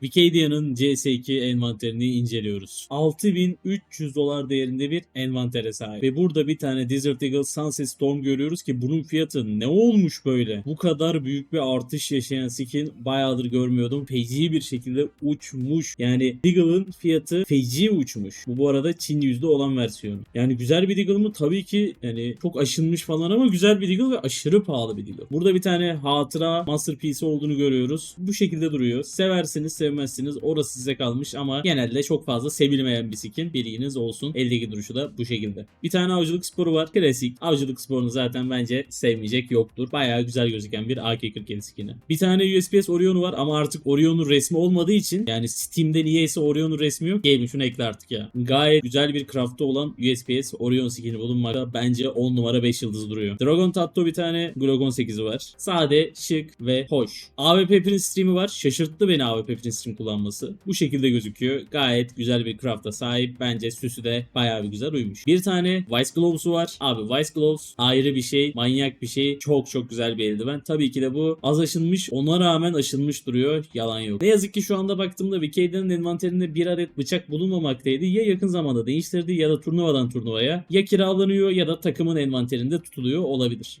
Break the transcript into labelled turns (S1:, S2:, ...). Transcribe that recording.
S1: Wikidaia'nın CS2 envanterini inceliyoruz. 6300 dolar değerinde bir envantere sahip. Ve burada bir tane Desert Eagle Sunset Storm görüyoruz ki bunun fiyatı ne olmuş böyle? Bu kadar büyük bir artış yaşayan skin bayağıdır görmüyordum. Feci bir şekilde uçmuş. Yani Deagle'ın fiyatı feci uçmuş. Bu bu arada Çin yüzde olan versiyonu. Yani güzel bir Deagle mı? Tabii ki yani çok aşınmış falan ama güzel bir Deagle ve aşırı pahalı bir Deagle. Burada bir tane hatıra masterpiece olduğunu görüyoruz. Bu şekilde duruyor. Seversiniz sevmezsiniz orası size kalmış ama genelde çok fazla sevilmeyen bir skin. Bilginiz olsun. Eldeki duruşu da bu şekilde. Bir tane avcılık sporu var. Klasik. Avcılık sporunu zaten bence sevmeyecek yoktur. Bayağı güzel gözüken bir AK-47 skin'i. Bir tane USPS Orion'u var ama artık Orion'un resmi olmadığı için yani Steam'de niyeyse Orion'un resmi yok. Game şunu ekle artık ya. Gayet güzel bir craft'ta olan USPS Orion skin'i bulunmakta. Bence 10 numara 5 yıldız duruyor. Dragon Tatto bir tane Glock 18'i var. Sade, şık ve hoş. AWP Print Stream'i var. Şaşırttı beni AWP Print Stream kullanması. Bu şekilde gözüküyor. Gayet güzel bir craft'a sahip. Bence süsü de bayağı bir güzel uymuş. Bir tane Vice Gloves'u var. Abi Vice Gloves ayrı bir şey. Manyak bir şey. Çok çok güzel bir eldiven. Tabii ki de bu az aşınmış. Ona rağmen aşınmış duruyor. Yalan yok. Ne yazık ki şu anda baktığımda Wikidaia'nın envanterinde bir adet bıçak bulunmamaktaydı. Ya yakın zamanda değiştirdi ya da turnuvadan turnuvaya ya kiralanıyor ya da takımın envanterinde tutuluyor olabilir.